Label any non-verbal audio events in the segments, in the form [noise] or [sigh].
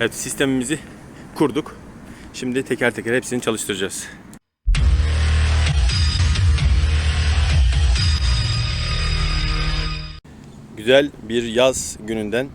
Evet sistemimizi kurduk. Şimdi teker teker hepsini çalıştıracağız. Güzel bir yaz gününden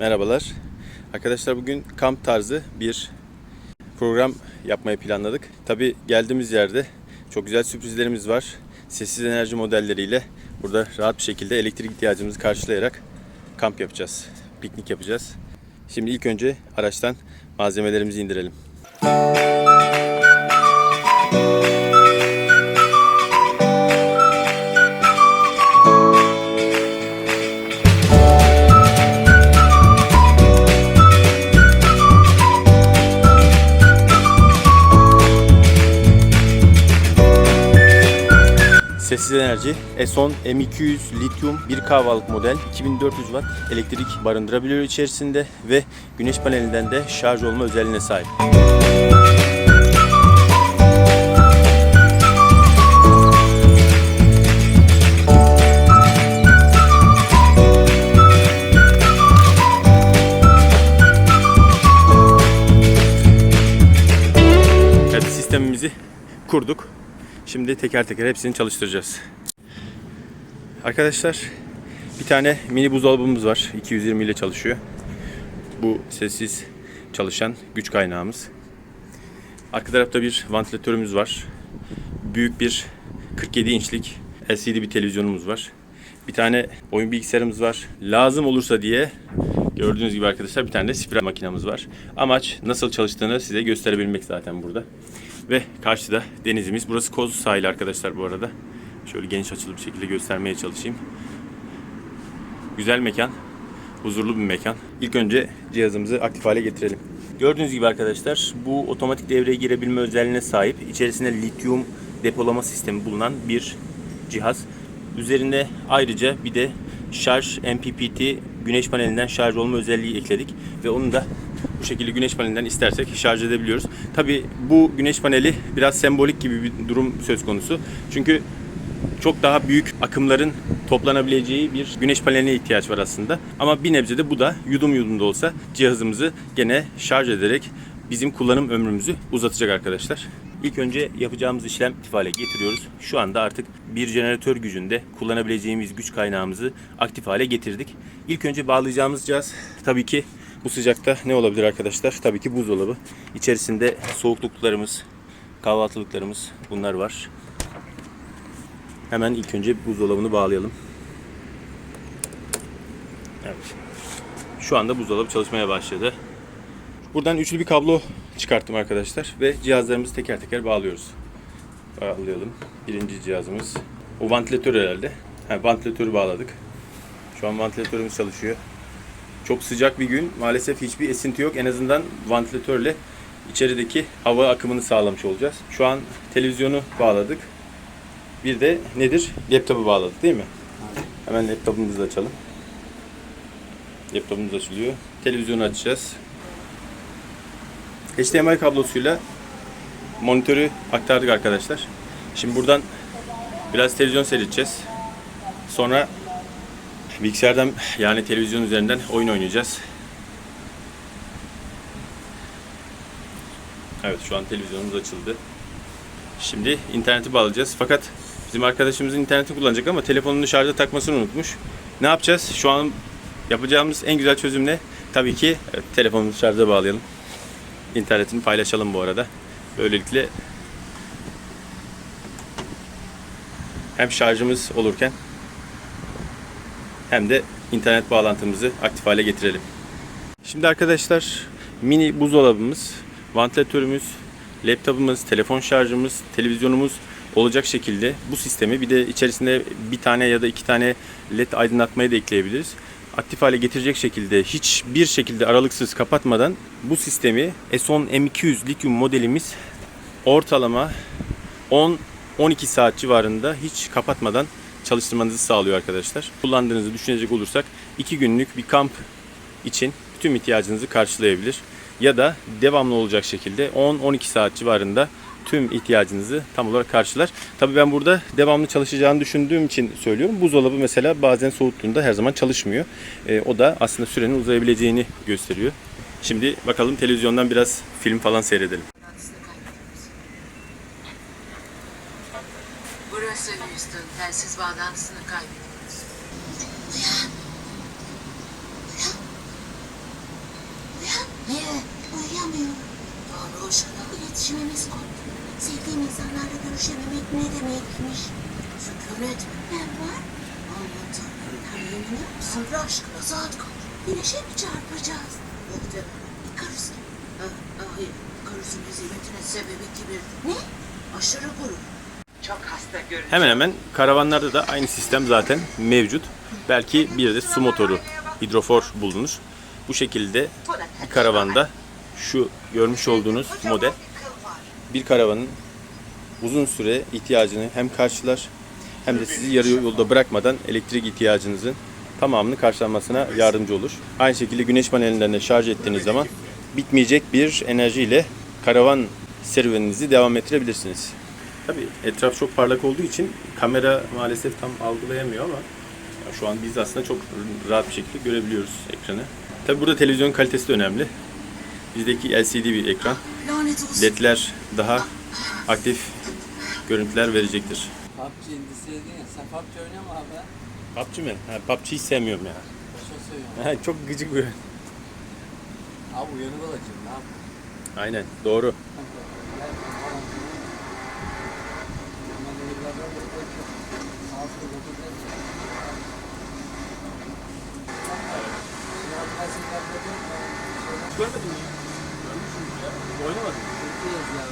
merhabalar. Arkadaşlar bugün kamp tarzı bir program yapmayı planladık. Tabi geldiğimiz yerde çok güzel sürprizlerimiz var. Sessiz enerji modelleriyle burada rahat bir şekilde elektrik ihtiyacımızı karşılayarak kamp yapacağız. Piknik yapacağız. Şimdi ilk önce araçtan malzemelerimizi indirelim. Sessiz enerji Eson M200 lityum 1 kahvalık model 2400 watt elektrik barındırabiliyor içerisinde ve güneş panelinden de şarj olma özelliğine sahip. Evet sistemimizi kurduk. Şimdi teker teker hepsini çalıştıracağız. Arkadaşlar bir tane mini buzdolabımız var. 220 ile çalışıyor. Bu sessiz çalışan güç kaynağımız. Arka tarafta bir vantilatörümüz var. Büyük bir 47 inçlik LCD bir televizyonumuz var. Bir tane oyun bilgisayarımız var. Lazım olursa diye gördüğünüz gibi arkadaşlar bir tane de spiral makinamız var. Amaç nasıl çalıştığını size gösterebilmek zaten burada. Ve karşıda denizimiz. Burası Kozlu sahili arkadaşlar bu arada. Şöyle geniş açılı bir şekilde göstermeye çalışayım. Güzel mekan. Huzurlu bir mekan. İlk önce cihazımızı aktif hale getirelim. Gördüğünüz gibi arkadaşlar bu otomatik devreye girebilme özelliğine sahip. İçerisinde lityum depolama sistemi bulunan bir cihaz. Üzerinde ayrıca bir de şarj MPPT güneş panelinden şarj olma özelliği ekledik ve onu da bu şekilde güneş panelinden istersek şarj edebiliyoruz. Tabi bu güneş paneli biraz sembolik gibi bir durum söz konusu. Çünkü çok daha büyük akımların toplanabileceği bir güneş paneline ihtiyaç var aslında. Ama bir nebze de bu da yudum yudum da olsa cihazımızı gene şarj ederek bizim kullanım ömrümüzü uzatacak arkadaşlar. İlk önce yapacağımız işlem hale getiriyoruz. Şu anda artık bir jeneratör gücünde kullanabileceğimiz güç kaynağımızı aktif hale getirdik. İlk önce bağlayacağımız cihaz tabii ki bu sıcakta ne olabilir arkadaşlar? Tabii ki buzdolabı. İçerisinde soğukluklarımız, kahvaltılıklarımız bunlar var. Hemen ilk önce buzdolabını bağlayalım. Evet. Şu anda buzdolabı çalışmaya başladı. Buradan üçlü bir kablo çıkarttım arkadaşlar ve cihazlarımızı teker teker bağlıyoruz. Bağlayalım. Birinci cihazımız. O vantilatör herhalde. Ha, vantilatörü bağladık. Şu an vantilatörümüz çalışıyor. Çok sıcak bir gün. Maalesef hiçbir esinti yok. En azından vantilatörle içerideki hava akımını sağlamış olacağız. Şu an televizyonu bağladık. Bir de nedir? Laptopu bağladık değil mi? Hemen laptopumuzu açalım. Laptopumuz açılıyor. Televizyonu açacağız. HDMI kablosuyla monitörü aktardık arkadaşlar. Şimdi buradan biraz televizyon seyredeceğiz. Sonra bilgisayardan yani televizyon üzerinden oyun oynayacağız. Evet şu an televizyonumuz açıldı. Şimdi interneti bağlayacağız. Fakat bizim arkadaşımızın interneti kullanacak ama telefonunu şarja takmasını unutmuş. Ne yapacağız? Şu an yapacağımız en güzel çözüm ne? Tabii ki evet, telefonumuzu şarja bağlayalım. İnternetini paylaşalım bu arada. Böylelikle hem şarjımız olurken hem de internet bağlantımızı aktif hale getirelim. Şimdi arkadaşlar mini buzdolabımız, vantilatörümüz, laptopumuz, telefon şarjımız, televizyonumuz olacak şekilde bu sistemi bir de içerisinde bir tane ya da iki tane led aydınlatmayı da ekleyebiliriz. Aktif hale getirecek şekilde hiçbir şekilde aralıksız kapatmadan bu sistemi S10 M200 lityum modelimiz ortalama 10-12 saat civarında hiç kapatmadan çalıştırmanızı sağlıyor arkadaşlar. Kullandığınızı düşünecek olursak 2 günlük bir kamp için tüm ihtiyacınızı karşılayabilir. Ya da devamlı olacak şekilde 10-12 saat civarında tüm ihtiyacınızı tam olarak karşılar. Tabii ben burada devamlı çalışacağını düşündüğüm için söylüyorum. Buzdolabı mesela bazen soğuttuğunda her zaman çalışmıyor. E, o da aslında sürenin uzayabileceğini gösteriyor. Şimdi bakalım televizyondan biraz film falan seyredelim. Burası Houston. Telsiz bağlantısını kaybediyoruz. Uyan. Uyan. Uyan. Niye? Uyuyamıyorum. Doğru şuna iletişimimiz koptu. Sevdiğim insanlarla görüşememek ne demekmiş? Sükunet mi? Ne var? Aman tanrım. Anlayamıyor musun? Tanrı aşkına saat kaç? Güneşe mi çarpacağız? Muhtemelen. Karus gibi. Ha, hayır. Karus'un hezimetine sebebi kibir. Ne? Aşırı gurur. Hemen hemen karavanlarda da aynı sistem zaten mevcut. Belki bir de su motoru, hidrofor bulunur. Bu şekilde bir karavanda şu görmüş olduğunuz model bir karavanın uzun süre ihtiyacını hem karşılar hem de sizi yarı yolda bırakmadan elektrik ihtiyacınızın tamamını karşılanmasına yardımcı olur. Aynı şekilde güneş panellerinden de şarj ettiğiniz zaman bitmeyecek bir enerjiyle karavan serüveninizi devam ettirebilirsiniz. Tabii etraf çok parlak olduğu için kamera maalesef tam algılayamıyor ama ya şu an biz aslında çok rahat bir şekilde görebiliyoruz ekranı. Tabii burada televizyon kalitesi de önemli. Bizdeki LCD bir ekran. LED'ler daha aktif görüntüler verecektir. PUBG indiseydin ya. Sen PUBG oynama abi. PUBG mi? Ha, PUBG'yi sevmiyorum ya. Boşa söylüyorum. Ha, çok gıcık bir. Abi uyanık olacağım. Ne yapayım? Aynen doğru. [laughs] Gel falan. Görmedin mi? Oynamadın mı? Türkiye'yiz ya.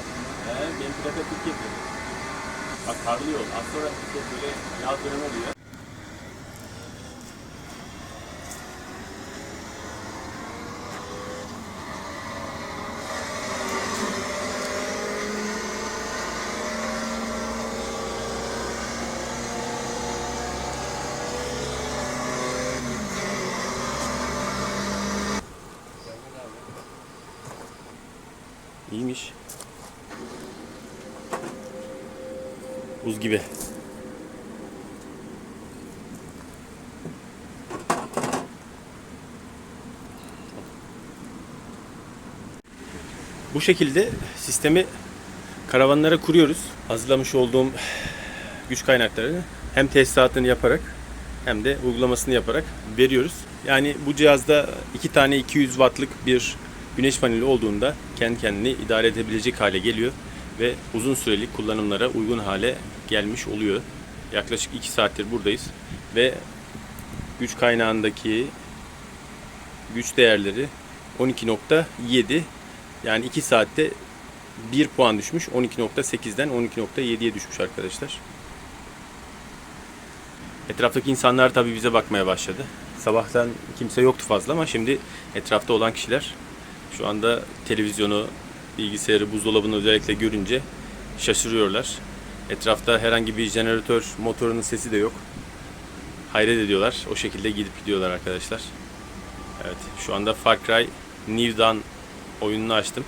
He, benim plaka Türkiye Bak karlı yol. Az sonra işte böyle yaz dönemi oluyor. Buz gibi. Bu şekilde sistemi karavanlara kuruyoruz. Hazırlamış olduğum güç kaynaklarını hem tesisatını yaparak hem de uygulamasını yaparak veriyoruz. Yani bu cihazda iki tane 200 wattlık bir güneş paneli olduğunda kendi kendini idare edebilecek hale geliyor ve uzun süreli kullanımlara uygun hale gelmiş oluyor. Yaklaşık 2 saattir buradayız ve güç kaynağındaki güç değerleri 12.7 yani 2 saatte 1 puan düşmüş. 12.8'den 12.7'ye düşmüş arkadaşlar. Etraftaki insanlar tabii bize bakmaya başladı. Sabahtan kimse yoktu fazla ama şimdi etrafta olan kişiler şu anda televizyonu, bilgisayarı, buzdolabını özellikle görünce şaşırıyorlar. Etrafta herhangi bir jeneratör motorunun sesi de yok. Hayret ediyorlar. O şekilde gidip gidiyorlar arkadaşlar. Evet, şu anda Far Cry New Dawn oyununu açtım.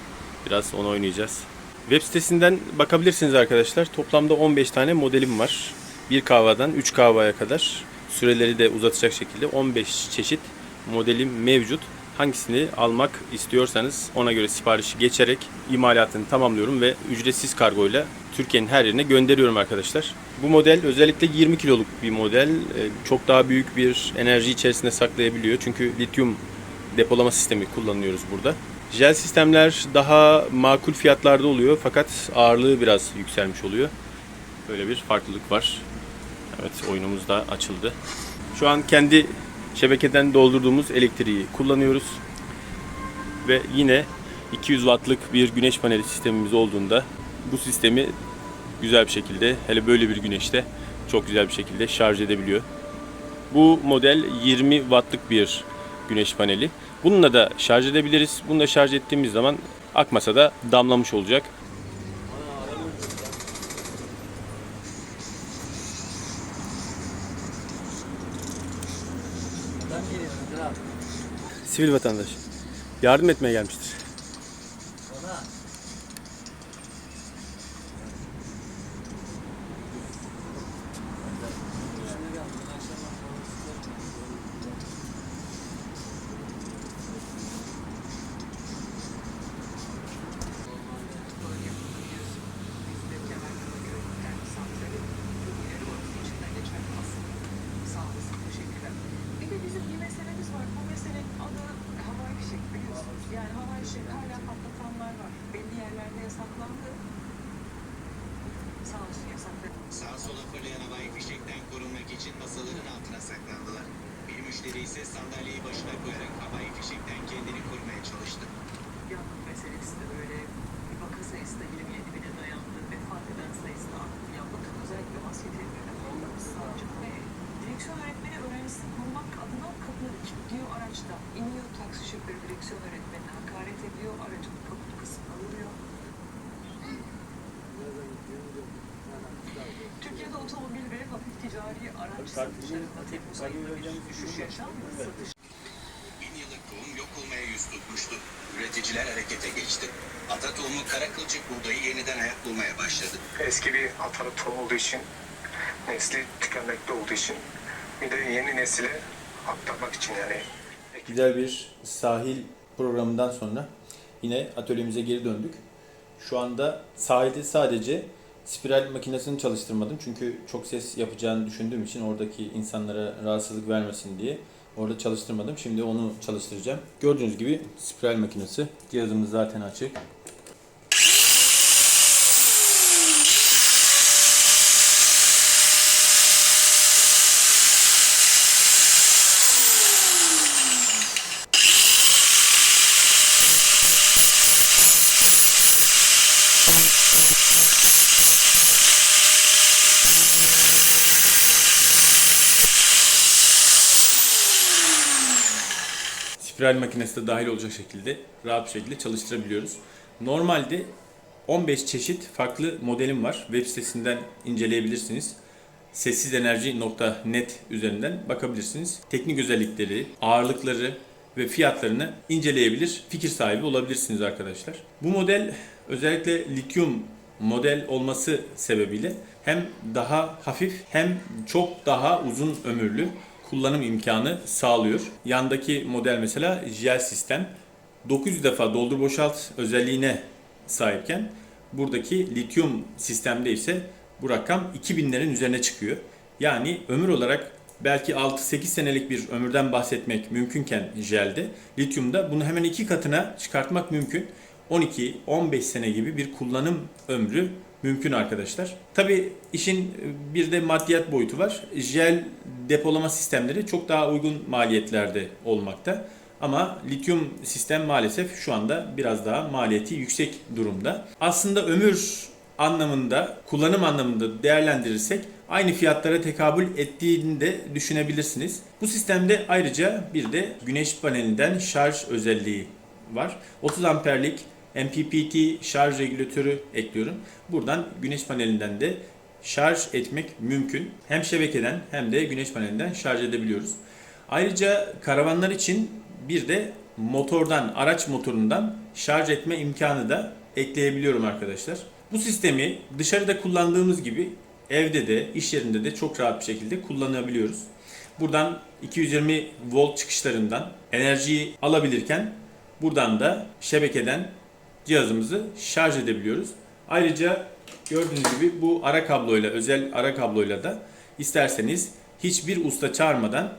Biraz onu oynayacağız. Web sitesinden bakabilirsiniz arkadaşlar. Toplamda 15 tane modelim var. Bir kahvadan 3 kahvaya kadar süreleri de uzatacak şekilde 15 çeşit modelim mevcut. Hangisini almak istiyorsanız ona göre siparişi geçerek imalatını tamamlıyorum ve ücretsiz kargoyla Türkiye'nin her yerine gönderiyorum arkadaşlar. Bu model özellikle 20 kiloluk bir model. Ee, Çok daha büyük bir enerji içerisinde saklayabiliyor. Çünkü lityum depolama sistemi kullanıyoruz burada. Jel sistemler daha makul fiyatlarda oluyor fakat ağırlığı biraz yükselmiş oluyor. Böyle bir farklılık var. Evet oyunumuz da açıldı. Şu an kendi şebekeden doldurduğumuz elektriği kullanıyoruz. Ve yine 200 wattlık bir güneş paneli sistemimiz olduğunda bu sistemi güzel bir şekilde hele böyle bir güneşte çok güzel bir şekilde şarj edebiliyor. Bu model 20 wattlık bir güneş paneli. Bununla da şarj edebiliriz. Bunu da şarj ettiğimiz zaman akmasa da damlamış olacak. Sivil vatandaş. Yardım etmeye gelmiştir. Yasaklandı. Sağ olsun yasakladı. Sağa sola fırlayan havai fişekten korunmak için masaların altına saklandılar. Bir müşteri ise sandalyeyi başına koyarak havai fişekten kendini korumaya çalıştı. Yangın meselesi de böyle. Bir vaka sayısı da 27 bine dayandı. Vefat eden sayısı da arttı. Ya bakın özellikle alınması savcı ve direksiyon öğretmeni öğrencisini korumak adına kapıları kilitliyor araçta. İniyor taksi şoförü direksiyon öğretmenine hakaret ediyor. Aracın kaput kısmına vuruyor. Türkiye'de otomobil ve hafif ticari araç satışlarında Temmuz ayında bir düşüş yaşandı. Satış Bin yıllık tohum yok olmaya yüz tutmuştu. Üreticiler harekete geçti. Ata tohumu kara kılçık buğdayı yeniden hayat bulmaya başladı. eski bir atalı tohum olduğu için, nesli tükenmekte olduğu için, bir de yeni nesile aktarmak için yani Güzel bir sahil programından sonra yine atölyemize geri döndük. Şu anda sahilde sadece spiral makinesini çalıştırmadım. Çünkü çok ses yapacağını düşündüğüm için oradaki insanlara rahatsızlık vermesin diye orada çalıştırmadım. Şimdi onu çalıştıracağım. Gördüğünüz gibi spiral makinesi. Cihazımız zaten açık. Spiral makinesi de dahil olacak şekilde rahat bir şekilde çalıştırabiliyoruz. Normalde 15 çeşit farklı modelim var. Web sitesinden inceleyebilirsiniz. Sessizenerji.net üzerinden bakabilirsiniz. Teknik özellikleri, ağırlıkları ve fiyatlarını inceleyebilir, fikir sahibi olabilirsiniz arkadaşlar. Bu model özellikle lityum model olması sebebiyle hem daha hafif hem çok daha uzun ömürlü kullanım imkanı sağlıyor. Yandaki model mesela jel sistem 900 defa doldur boşalt özelliğine sahipken buradaki lityum sistemde ise bu rakam 2000'lerin üzerine çıkıyor. Yani ömür olarak belki 6-8 senelik bir ömürden bahsetmek mümkünken jelde, lityumda bunu hemen iki katına çıkartmak mümkün. 12-15 sene gibi bir kullanım ömrü mümkün arkadaşlar. Tabi işin bir de maddiyat boyutu var. Jel depolama sistemleri çok daha uygun maliyetlerde olmakta. Ama lityum sistem maalesef şu anda biraz daha maliyeti yüksek durumda. Aslında ömür anlamında, kullanım anlamında değerlendirirsek aynı fiyatlara tekabül ettiğini de düşünebilirsiniz. Bu sistemde ayrıca bir de güneş panelinden şarj özelliği var. 30 amperlik MPPT şarj regülatörü ekliyorum. Buradan güneş panelinden de şarj etmek mümkün. Hem şebekeden hem de güneş panelinden şarj edebiliyoruz. Ayrıca karavanlar için bir de motordan, araç motorundan şarj etme imkanı da ekleyebiliyorum arkadaşlar. Bu sistemi dışarıda kullandığımız gibi evde de, iş yerinde de çok rahat bir şekilde kullanabiliyoruz. Buradan 220 volt çıkışlarından enerjiyi alabilirken buradan da şebekeden cihazımızı şarj edebiliyoruz. Ayrıca gördüğünüz gibi bu ara kabloyla, özel ara kabloyla da isterseniz hiçbir usta çağırmadan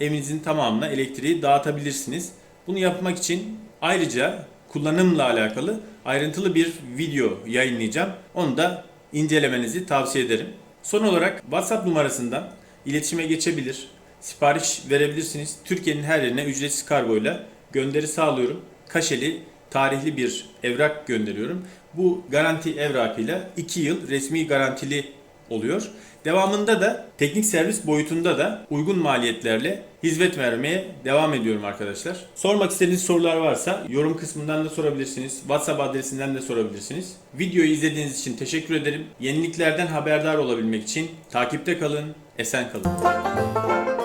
evinizin tamamına elektriği dağıtabilirsiniz. Bunu yapmak için ayrıca kullanımla alakalı ayrıntılı bir video yayınlayacağım. Onu da incelemenizi tavsiye ederim. Son olarak WhatsApp numarasından iletişime geçebilir, sipariş verebilirsiniz. Türkiye'nin her yerine ücretsiz kargoyla gönderi sağlıyorum. Kaşeli tarihli bir evrak gönderiyorum. Bu garanti evrakıyla 2 yıl resmi garantili oluyor. Devamında da teknik servis boyutunda da uygun maliyetlerle hizmet vermeye devam ediyorum arkadaşlar. Sormak istediğiniz sorular varsa yorum kısmından da sorabilirsiniz. WhatsApp adresinden de sorabilirsiniz. Videoyu izlediğiniz için teşekkür ederim. Yeniliklerden haberdar olabilmek için takipte kalın, esen kalın.